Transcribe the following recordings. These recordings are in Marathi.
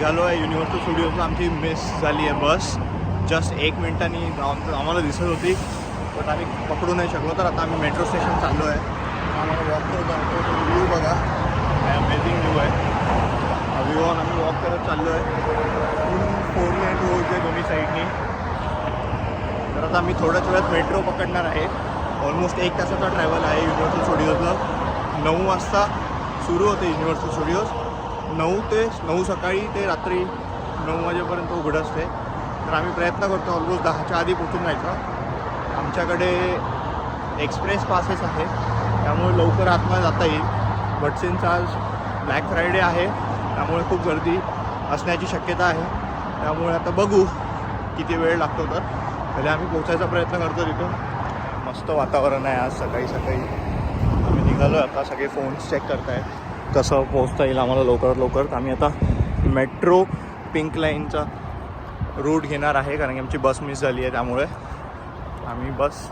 निघालो आहे युनिव्हर्सल स्टुडिओतून आमची मिस झाली आहे बस. जस्ट एक मिनिटांनी आम्हाला दिसत होती. बट आम्ही पकडू नाही शकलो. तर आता आम्ही मेट्रो स्टेशन चाललो आहे. आम्हाला वॉक करतो व्ह्यू बघा. काय अमेझिंग व्ह्यू आहे. व्ह्यू ऑन आम्ही वॉक करत चाललो आहे. फोर लेन रोड आहे दोन्ही साईडनी तर आता आम्ही थोड्याच वेळात मेट्रो पकडणार आहे. ऑलमोस्ट एक तासाचा ट्रॅव्हल आहे युनिव्हर्सल स्टुडिओजला नऊ वाजता सुरू होते युनिव्हर्सल स्टुडिओज नऊ ते नऊ सकाळी ते रात्री नऊ वाजेपर्यंत उघडं असते. तर आम्ही प्रयत्न करतो ऑलमोस्ट दहाच्या आधी पोचून जायचा. आमच्याकडे एक्सप्रेस पासेस आहे. त्यामुळे लवकर आतमध्ये जाता येईल. बट आज ब्लॅक फ्रायडे आहे त्यामुळे खूप गर्दी असण्याची शक्यता आहे. त्यामुळे आता बघू किती वेळ लागतो तर. पहिले आम्ही पोचायचा प्रयत्न करतो तिथून. मस्त वातावरण आहे आज सकाळी सकाळी. आम्ही निघालो आता सगळे फोन्स चेक करतायत. कसं पोहोचता येईल आम्हाला लवकरात लवकर. तर आम्ही आता मेट्रो पिंक लाईनचा रूट घेणार आहे कारण की आमची बस मिस झाली आहे त्यामुळे. आम्ही बस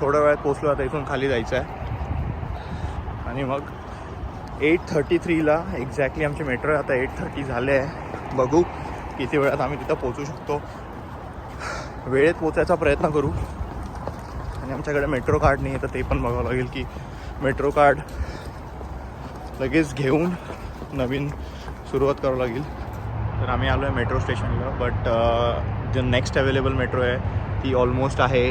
थोड्या वेळात पोचलो आता इथून खाली जायचं आहे. आणि मग एट थर्टी थ्रीला एक्झॅक्टली आमची मेट्रो आता एट थर्टी झाले आहे. बघू किती वेळात आम्ही तिथं पोचू शकतो. वेळेत पोचायचा प्रयत्न करू. आणि आमच्याकडे मेट्रो कार्ड नाही आहे तर ते पण बघावं लागेल की मेट्रो कार्ड लगेच घेऊन नवीन सुरुवात करावं लागेल. तर आम्ही आलो आहे मेट्रो स्टेशनला बट जे नेक्स्ट अवेलेबल मेट्रो आहे ती ऑलमोस्ट आहे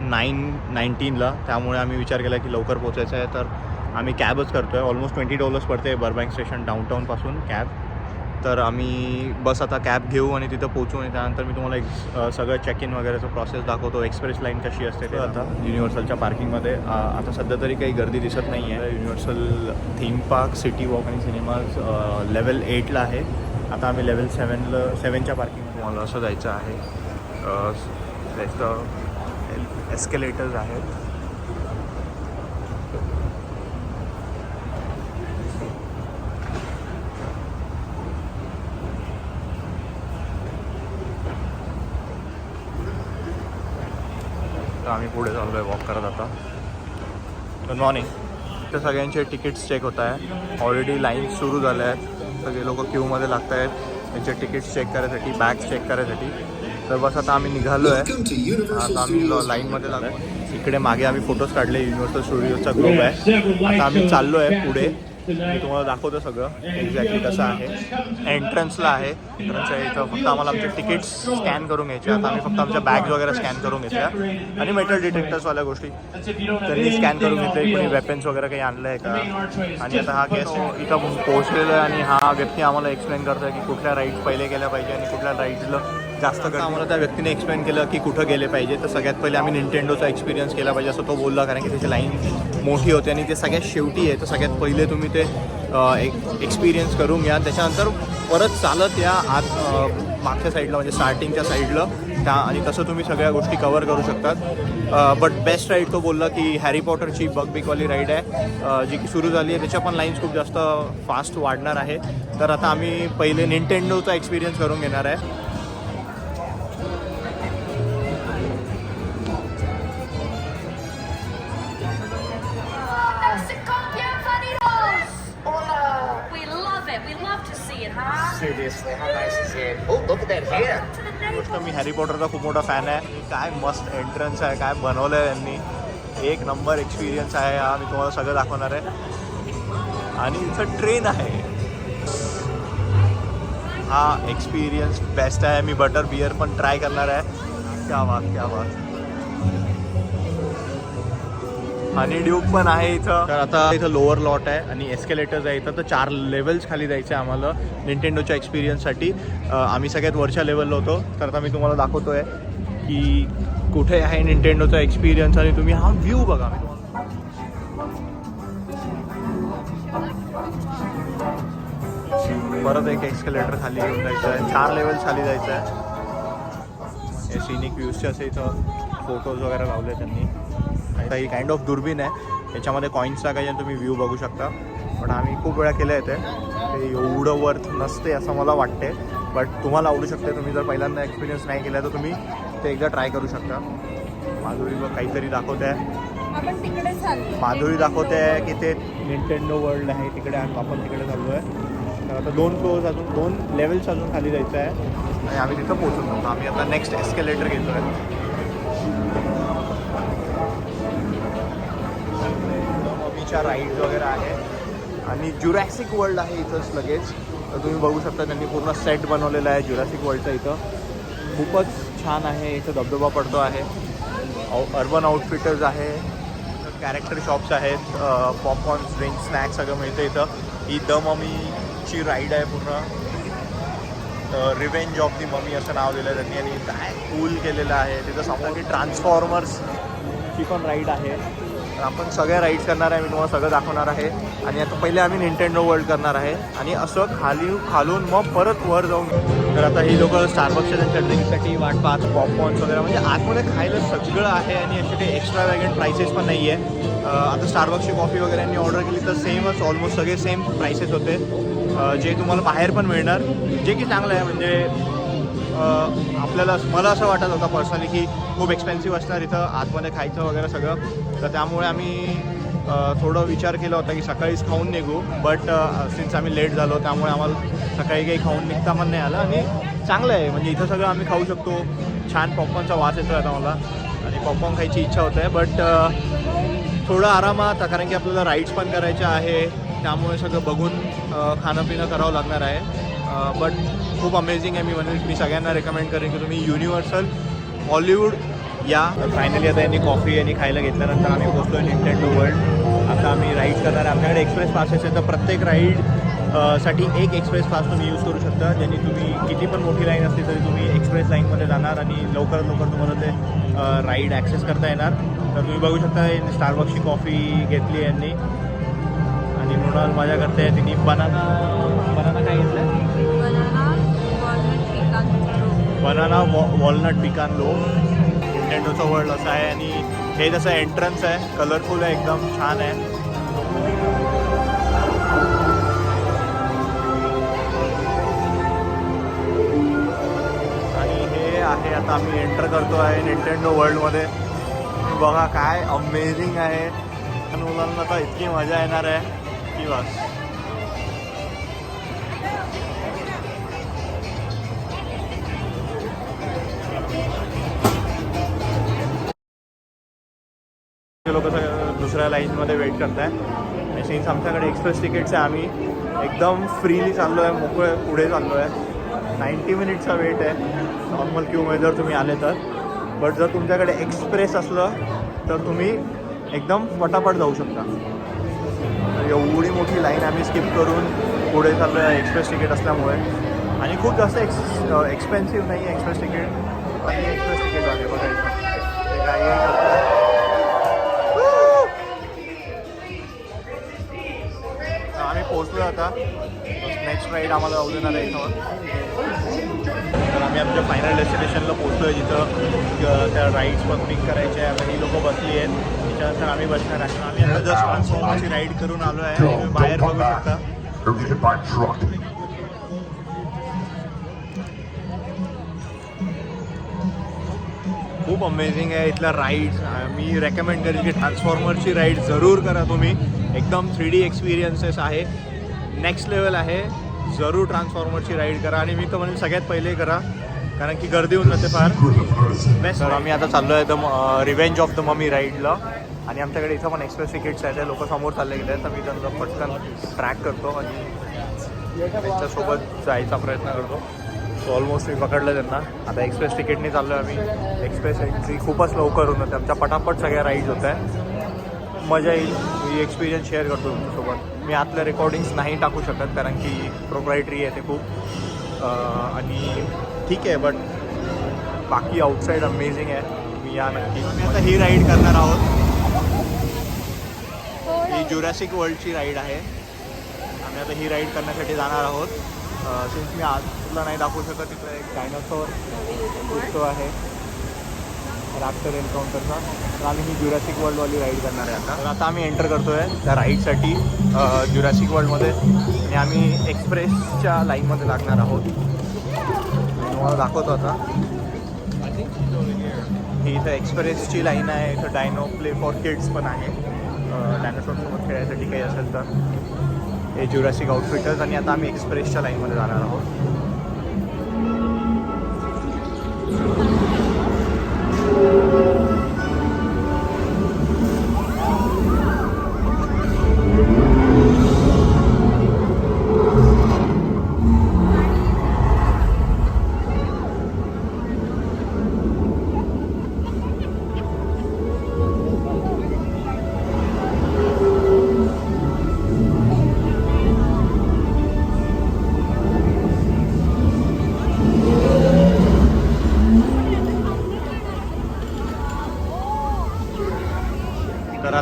नाईन नाईन्टीनला त्यामुळे आम्ही विचार केला की लवकर पोचायचं आहे. तर आम्ही कॅबच करतो आहे ऑलमोस्ट ट्वेंटी डॉलर्स पडते बर्बँक स्टेशन डाऊनटाऊनपासून कॅब तर आम्ही बस आता कॅब घेऊ आणि तिथं पोचू आणि त्यानंतर मी तुम्हाला एक सगळं चेक इन वगैरेचं प्रोसेस दाखवतो. एक्सप्रेस लाईन कशी असते ते आता युनिव्हर्सलच्या पार्किंगमध्ये आता सध्या तरी काही गर्दी दिसत नाही आहे Universal theme park city walk आणि सिनेमाज लेवल एटला आहे. आता आम्ही लेवल सेवनला सेवनच्या पार्किंगमध्ये मला असं जायचं आहे. एस्केलेटर्स आहेत. आम्ही पुढे चाललो आहे वॉक करत आता. गुड मॉर्निंग तर सगळ्यांचे तिकीट्स चेक होत आहे ऑलरेडी लाईन सुरू झाल्या आहेत. सगळे लोक क्यूमध्ये लागत आहेत. त्यांचे तिकीट्स चेक करायसाठी बॅग्स चेक करायसाठी. तर बस आता आम्ही निघालो आहे आता आम्ही ल- लाईनमध्ये लागलो. आहे इकडे मागे आम्ही फोटोज काढले. युनिव्हर्सल स्टुडिओचा ग्रुप आहे. आता आम्ही चाललो आहे पुढे. मी तुम्हाला दाखवतो सगळं. एक्झॅक्टली कसं आहे. एंट्रन्सला आहे. एंट्रन्स आहे इथं. फक्त आम्हाला आमचे तिकीट्स स्कॅन करून घ्यायचे. आता आम्ही फक्त आमच्या बॅग्स वगैरे स्कॅन करून घेतल्या. आणि मेटल डिटेक्टर्सवाल्या गोष्टी. त्यांनी स्कॅन करून घेतले. कोणी वेपन्स वगैरे काही आणलं आहे का? आणि आता हा गेस्ट इथं पोहोचलेला आहे आणि हा व्यक्ती आम्हाला एक्सप्लेन करतोय की कुठल्या राईड्स पहिले गेल्या पाहिजे आणि कुठल्या राईड्सला जास्त आम्हाला त्या व्यक्तीने एक्सप्लेन केलं की कुठं गेले पाहिजे. तर सगळ्यात पहिले आम्ही निंटेंडोचा एक्सपिरियन्स केला पाहिजे असं तो बोलला कारण की त्याची लाईन मोठी होते आणि ते सगळ्यात शेवटी आहे. तर सगळ्यात पहिले तुम्ही ते एक एक्सपिरियन्स करून घ्या. त्याच्यानंतर परत चालत या आत मागच्या साईडला म्हणजे स्टार्टिंगच्या साईडला त्या आणि तसं तुम्ही सगळ्या गोष्टी कवर करू शकतात. बट बेस्ट राईड तो बोलला की हॅरी पॉटरची बग बिगवाली राईड आहे. जी की सुरू झाली आहे. त्याच्या पण लाईन्स खूप जास्त फास्ट वाढणार आहे. तर आता आम्ही पहिले निंटेंडोचा एक्सपिरियन्स करून घेणार आहे. Seriously huh? Nice is it oh look Oh, look गोष्ट मी हॅरी पॉटरचा खूप मोठा फॅन आहे. काय मस्त एंट्रन्स आहे काय बनवलं आहे त्यांनी एक नंबर एक्सपिरियन्स आहे हा मी तुम्हाला सगळं दाखवणार आहे. आणि इथं ट्रेन आहे. हा एक्सपिरियन्स बेस्ट आहे. मी बटर बिअर पण ट्राय करणार आहे. क्या बात क्या बात. आणि ड्यूक पण आहे इथं. तर आता इथं लोअर लॉट आहे आणि एस्केलेटर्स आहे इथं. तर चार लेवल्स खाली जायचे आहे आम्हाला निंटेंडोच्या एक्सपिरियन्ससाठी आम्ही सगळ्यात वरच्या लेवलला होतो. तर आता मी तुम्हाला दाखवतो आहे की कुठे आहे निंटेंडोचा एक्सपिरियन्स आणि तुम्ही हा व्ह्यू बघा. मी परत एक एक्सकेलेटर खाली येऊन जायचं आहे. चार लेवल्स खाली जायचं आहे. हे सिनिक व्ह्यूजचे असे इथं फोटोज वगैरे लावले त्यांनी. आणि काही काइंड ऑफ दुर्बीन आहे. याच्यामध्ये कॉईन्स टाकायचे आणि तुम्ही व्ह्यू बघू शकता. पण आम्ही खूप वेळा केले आहे ते. एवढं वर्थ नसते असं मला वाटते बट तुम्हाला आवडू शकते. तुम्ही जर पहिल्यांदा एक्सपिरियन्स नाही केला तर तुम्ही ते एकदा ट्राय करू शकता. माधुरी बघ काहीतरी दाखवते आहे आपण तिकडे चाललो माधुरी दाखवते आहे की ते निंटेंडो वर्ल्ड आहे. तिकडे आपण तिकडे चाललो आहे तर आता दोन फ्लोअर्स अजून दोन लेवल्स अजून खाली जायचं आहे आणि आम्ही तिथं पोहोचून जातो आम्ही आता नेक्स्ट एस्केलेटर घेतो आहे मम्मीच्या राईड्स वगैरे आहे. आणि जुरॅसिक वर्ल्ड आहे इथंच लगेच. तर तुम्ही बघू शकता त्यांनी पूर्ण सेट बनवलेला आहे जुरॅसिक वर्ल्डचा इथं. खूपच छान आहे इथं धबधबा पडतो आहे. अर्बन आउटफिटर्स आहे. कॅरेक्टर शॉप्स आहेत. पॉपकॉर्न ड्रिंक स्नॅक्स सगळं मिळतं इथं. ही द ममीची राईड आहे पूर्ण. रिवेंज ऑफ दी ममी असं नाव दिलं आहे त्यांनी. आणि काय कूल केलेलं आहे. तिथं समोर की ट्रान्सफॉर्मर्स ची पण राईड आहे. तर आपण सगळ्या राईड्स करणार आहे मी तुम्हाला सगळं दाखवणार आहे. आणि आता पहिले आम्ही निंटेंडो वर्ल्ड करणार आहे. आणि असं खाली खालून मग परत वर जाऊन. तर आता ही लोक स्टारबक्सच्या त्यांच्या ड्रिंकसाठी वाट पाहत पॉपकॉर्न्स वगैरे. म्हणजे आतमध्ये खायला सगळं आहे आणि असे काही एक्स्ट्रा वॅगन प्राइसेस पण नाही आहे आता स्टारबक्सची कॉफी वगैरे यांनी ऑर्डर केली तर सेमच ऑलमोस्ट सगळे सेम प्राइसेस होते. जे तुम्हाला बाहेर पण मिळणार. जे की चांगलं आहे म्हणजे आपल्याला मला असं वाटत होतं पर्सनली की खूप एक्सपेन्सिव्ह असणार इथं आतमध्ये खायचं वगैरे सगळं. तर त्यामुळे आम्ही थोडं विचार केला होता की सकाळीच खाऊन निघू. बट सिन्स आम्ही लेट झालो त्यामुळे आम्हाला सकाळी काही खाऊन निघता पण नाही आलं. आणि चांगलं आहे. म्हणजे इथं सगळं आम्ही खाऊ शकतो. छान पॉपकॉर्नचा वास येतो आता मला. आणि पॉपकॉर्न खायची इच्छा होते. आहे बट थोडं आरामात कारण की आपल्याला राईड्स पण करायच्या आहे. त्यामुळे सगळं बघून खाणं पिणं करावं लागणार आहे. बट खूप अमेझिंग आहे. मी म्हणेन मी सगळ्यांना रेकमेंड करेन की तुम्ही युनिव्हर्सल हॉलिवूड या. फायनली आता यांनी कॉफी यांनी खायला घेतल्यानंतर आम्ही पोहोचलो आहे निंटेंडो वर्ल्ड आता आम्ही राईड करणार आहे. आमच्याकडे एक्सप्रेस पास असेल तर प्रत्येक राईडसाठी एक एक्सप्रेस पास तुम्ही यूज करू शकता. ज्यांनी तुम्ही किती पण मोठी लाईन असली तरी तुम्ही एक्सप्रेस लाईनमध्ये जाणार आणि लवकरात लवकर तुम्हाला ते राईड ॲक्सेस करता येणार. तर तुम्ही बघू शकता स्टारबक्सची कॉफी घेतली यांनी. आणि मृणाल माझ्या करते तिने बनाना बनाना काय घेतलं बनाना वॉ वॉलनट पिकान लो निंटेंडोचं वर्ल्ड असं आहे आणि हे जसं एंट्रन्स आहे कलरफुल आहे एकदम छान आहे. आणि हे आहे आता आम्ही एंटर करतो आहे निंटेंडो वर्ल्डमध्ये बघा काय अमेझिंग आहे. आणि मुलांना तर इतकी मजा येणार आहे. की बस. लोक दुसऱ्या लाईनमध्ये वेट करत आहे आणि सिन्स आमच्याकडे एक्सप्रेस तिकीट्स आहे आम्ही एकदम फ्रीली चाललो आहे मोकळे पुढे चाललो आहे नाईन्टी मिनिटचा वेट आहे. नॉर्मल क्यूमध्ये जर तुम्ही आले तर. बट जर तुमच्याकडे एक्सप्रेस असलं तर तुम्ही एकदम फटाफट जाऊ शकता. एवढी मोठी लाईन आम्ही स्किप करून पुढे चाललो आहे एक्सप्रेस तिकीट असल्यामुळे. आणि खूप जास्त एक्स एक्सपेन्सिव्ह नाही आहे एक्सप्रेस तिकीट आणि एक्सप्रेस तिकीट आहे बघायचं ते काही पोहोचलो आता. नेक्स्ट राईड आम्हाला जाऊ देणार आहे इथं. तर आम्ही आमच्या फायनल डेस्टिनेशनला पोहोचलो आहे जिथं. त्या राईड्स पण पिक करायच्या आहे. आणि लोक बसली आहेत. त्याच्यानंतर आम्ही बसणार आहे. आम्ही आता जस्ट ट्रान्सफॉर्मरची राईड करून आलो आहे तुम्ही बाहेर बघू शकता. खूप अमेझिंग आहे इथला राईड्स मी रेकमेंड करेन की ट्रान्सफॉर्मरची राईड जरूर करा तुम्ही. एकदम थ्री डी एक्सपिरियन्सेस आहे. नेक्स्ट लेवल आहे. जरूर ट्रान्सफॉर्मरची राईड करा आणि मी तर म्हणेन सगळ्यात पहिले करा. कारण की गर्दी होऊन जाते फार. बेस्ट आम्ही आता चाललो आहे the revenge of the mummy राईडला आणि आमच्याकडे इथं पण एक्सप्रेस तिकीट्स आहेत. लोक समोर चालले गेले तर मी त्यांचा पटकन ट्रॅक करतो आणि त्यांच्यासोबत जायचा प्रयत्न करतो. सो ऑलमोस्ट मी पकडलं त्यांना. आता एक्सप्रेस तिकीटने चाललो आहे आम्ही. एक्सप्रेस एंट्री खूपच लवकर होऊन जाते. आमच्या पटापट सगळ्या राईड्स होत आहे मजा येईल. मी एक्सपिरियन्स शेअर करतो तुमच्यासोबत. मी आतल्या रेकॉर्डिंग्स नाही टाकू शकत कारण की प्रोप्रायटरी आहे ते खूप. आणि ठीक आहे बट बाकी आउटसाईड अमेझिंग आहे. मी या नक्की. आम्ही आता ही राईड करणार आहोत. ही जुरॅसिक वर्ल्डची राईड आहे. आम्ही आता ही राईड करण्यासाठी जाणार आहोत. सिन्स मी आजला नाही दाखवू शकत तिथं एक डायनासोर दिसतो आहे. राफ्टर एन्काउंटरचा तर आम्ही ही ज्युरॅसिक वर्ल्डवाली राईड करणार आहे आता. तर आता आम्ही एंटर करतो आहे त्या राईडसाठी ज्युरॅसिक वर्ल्डमध्ये आणि आम्ही एक्सप्रेसच्या लाईनमध्ये लागणार आहोत. तुम्हाला दाखवतो आता. ही इथं एक्सप्रेसची लाईन आहे. इथं डायनो प्ले फॉर किड्स पण आहे. डायनोसॉरसोबत खेळायसाठी काही असेल तर. हे ज्युरॅसिक आउटफिटर्स आणि आता आम्ही एक्सप्रेसच्या लाईनमध्ये जाणार आहोत.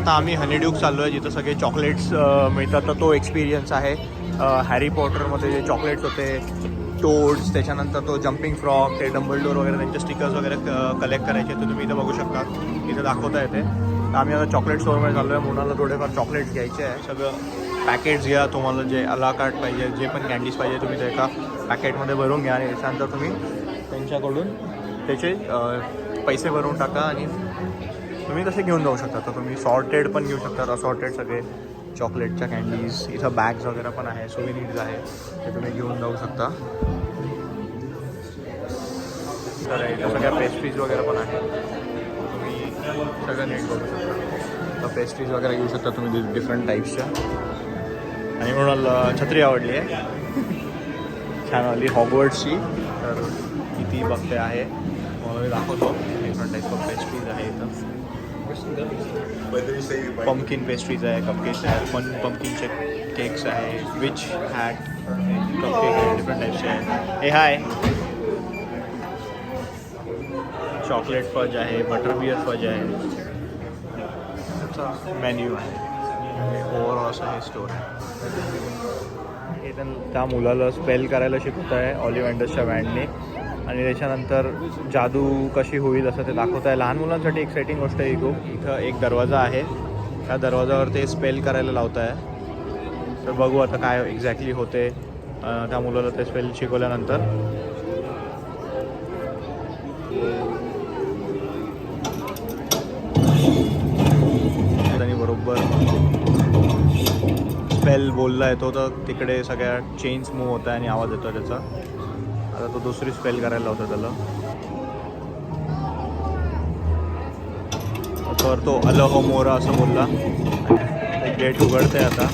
आता आम्ही हनीड्यूक चाललो आहे जिथं सगळे चॉकलेट्स मिळतात. तर तो एक्सपिरियन्स आहे. हॅरी पॉटरमध्ये जे चॉकलेट्स होते टोड्स त्याच्यानंतर तो जम्पिंग फ्रॉक ते डंबल डोर वगैरे त्यांचे स्टिकर्स वगैरे कलेक्ट करायचे ते तुम्ही इथं बघू शकता. इथं दाखवता येते. तर आम्ही आता चॉकलेट स्टोअरमध्ये चाललो आहे मुलाला थोडेफार चॉकलेट्स घ्यायचे आहे. सगळं पॅकेट्स घ्या. तुम्हाला जे अलाकार्ट पाहिजे जे पण कॅन्डीज पाहिजे तुम्ही ते एका पॅकेटमध्ये भरून घ्या. आणि त्याच्यानंतर तुम्ही त्यांच्याकडून त्याचे पैसे भरून टाका आणि तुम्ही तसे घेऊन जाऊ शकता. तर तुम्ही सॉर्टेड पण घेऊ शकता. असॉर्टेड सगळे चॉकलेटच्या कॅन्डीज इथं बॅग्स वगैरे पण आहे सुविनीड्स आहे. ते तुम्ही घेऊन जाऊ शकता. तर इथं सगळ्या पेस्ट्रीज वगैरे पण आहे तुम्ही सगळं नीट बघू शकता. तर पेस्ट्रीज वगैरे घेऊ शकता तुम्ही डिफरंट टाईप्सच्या आणि म्हणून छत्री आवडली आहे. छान आली हॉगवर्ड्सची तर किती बघते आहे. मला मी दाखवतो. डिफरंट टाईप ऑफ पेस्ट्रीज आहे इथं. पम्किन पेस्ट्रीज आहे कपकेक्स आहे पण पम्किनचे केक्स आहे विच हॅट कपकेक डिफरंट टाईप्सचे आहे हे हाय चॉकलेट फज आहे बटर बिअर फज आहे मेन्यू आहे ओव्हरऑल असं हे स्टोर आहे हे त्यां मुलाला स्पेल करायला शिकवत आहे ऑलिव्ह बँडने आणि त्याच्यानंतर जादू कशी होईल असं ते दाखवत आहे. लहान मुलांसाठी एक्साइटिंग गोष्ट आहे ही खूप. इथं एक दरवाजा आहे. त्या दरवाजावर ते स्पेल करायला लावत आहे. तर बघू आता काय एक्झॅक्टली होते. त्या मुलाला ते स्पेल शिकवल्यानंतर. त्यांनी बरोबर स्पेल बोलला येतो तर तिकडे सगळ्या चेन्स मूव्ह होत आहे आणि आवाज येतो त्याचा. आता तो दुसरी स्पेल करायला लावतो त्याला. तर तो अल मोरा असं बोलला. गेट उघडते आता.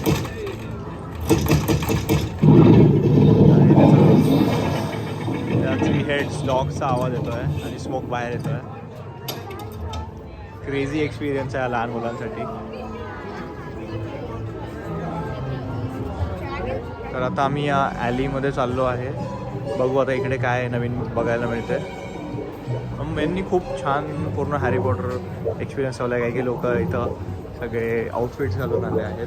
आणि हेड थ्री हेड्स डॉगचा आवाज येतो आहे आणि स्मोक बाहेर येतो आहे क्रेझी एक्सपिरियन्स आहे लहान मुलांसाठी. तर आता आम्ही या ॲलीमध्ये चाललो आहे. बघू आता इकडे काय नवीन बघायला मिळते मेननी खूप छान पूर्ण हॅरी पॉटर एक्सपिरियन्स ठेवला आहे काही की लोक इथं सगळे आउटफिट्स घालून आले आहेत.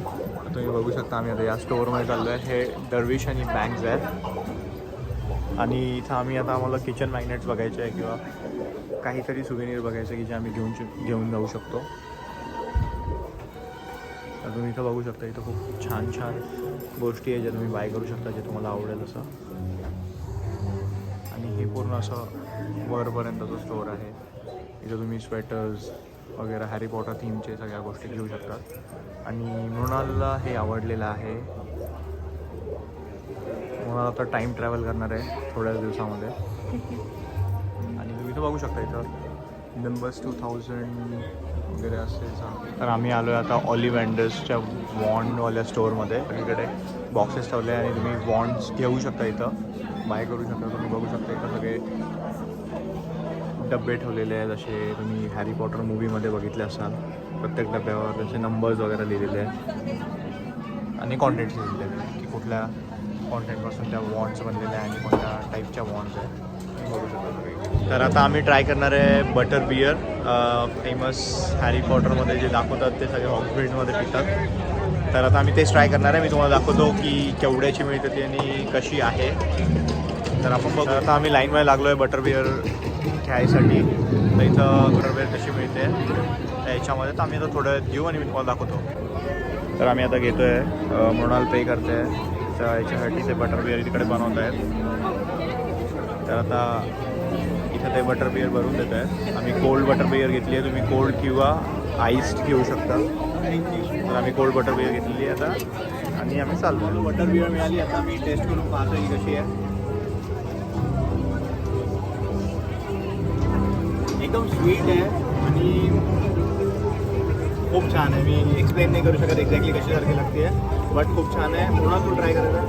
तुम्ही बघू शकता आम्ही आता या स्टोअरमध्ये चाललो आहे हे दरविश आणि बँक्स आहेत. आणि इथं आम्ही आता आम्हाला किचन मॅग्नेट्स बघायचे आहे किंवा काहीतरी सुवेनियर बघायचं की जे आम्ही घेऊन श- घेऊन जाऊ शकतो. तुम्ही इथं बघू शकता इथं खूप छान छान गोष्टी आहे ज्या तुम्ही बाय करू शकता जे तुम्हाला आवडेल असं. हे पूर्ण असं वरपर्यंतचं स्टोअर आहे इथं तुम्ही स्वेटर्स वगैरे हॅरी पॉटर थीमचे सगळ्या गोष्टी घेऊ शकतात आणि मृणालला हे आवडलेलं आहे. मृणाल आता टाईम ट्रॅव्हल करणार आहे थोड्याच दिवसामध्ये. आणि तुम्ही इथं बघू शकता इथं नंबर्स टू थाउजंड वगैरे असेल सांग तर आम्ही आलो आहे आता ऑलिव्ह वॉन्डवाल्या स्टोअरमध्ये इकडे बॉक्सेस ठेवले आहे आणि तुम्ही वॉन्ड्स घेऊ शकता इथं. बाय करू शकता तुम्ही बघू शकता इथं सगळे डबे ठेवलेले आहेत जसे तुम्ही हॅरी पॉटर मूवीमध्ये बघितले असाल. प्रत्येक डब्यावर त्यांचे नंबर्स वगैरे लिहिलेले आहेत. आणि कॉन्टेंट्स लिहिलेले आहेत की कुठल्या कॉन्टेंटपासून त्या वॉन्ड्स बनलेल्या आहे आणि कोणत्या टाईपच्या वॉन्ड्स आहेत. बघू तर आता आम्ही ट्राय करणार आहे बटर बियर फेमस हॅरी पॉटरमध्ये जे दाखवतात ते सगळे हॉस्पिटलमध्ये पितात. तर आता आम्ही तेच ट्राय करणार आहे. मी तुम्हाला दाखवतो की केवढ्याची मिळते ती आणि कशी आहे. तर आपण बघू. आता आम्ही लाईनमध्ये लागलो आहे बटर बियर घ्यायसाठी. तर इथं बटरबिअर कशी मिळते. त्या याच्यामध्ये तर आम्ही आता थोडं देऊ आणि मी तुम्हाला दाखवतो. तर आम्ही आता घेतो आहे मृणाल पे करते आहे तर याच्यासाठी ते बटरबिअर तिकडे बनवत आहेत. तर आता इथं ते बटर बिअर भरून देत आहेत आम्ही कोल्ड बटर बियर घेतली आहे. तुम्ही कोल्ड किंवा आईस्ड घेऊ शकता. तर कोल्ड बटर बिअर घेतलेली आता. आणि बटर बिअर टेस्ट करून पाहतो ही कशी आहे. एकदम स्वीट आणि खूप छान आहे. मी एक्सप्लेन नाही करू शकत एक्झॅक्टली कशासारखी लागते. बट खूप छान आहे. पूर्ण तू ट्राय करायचा.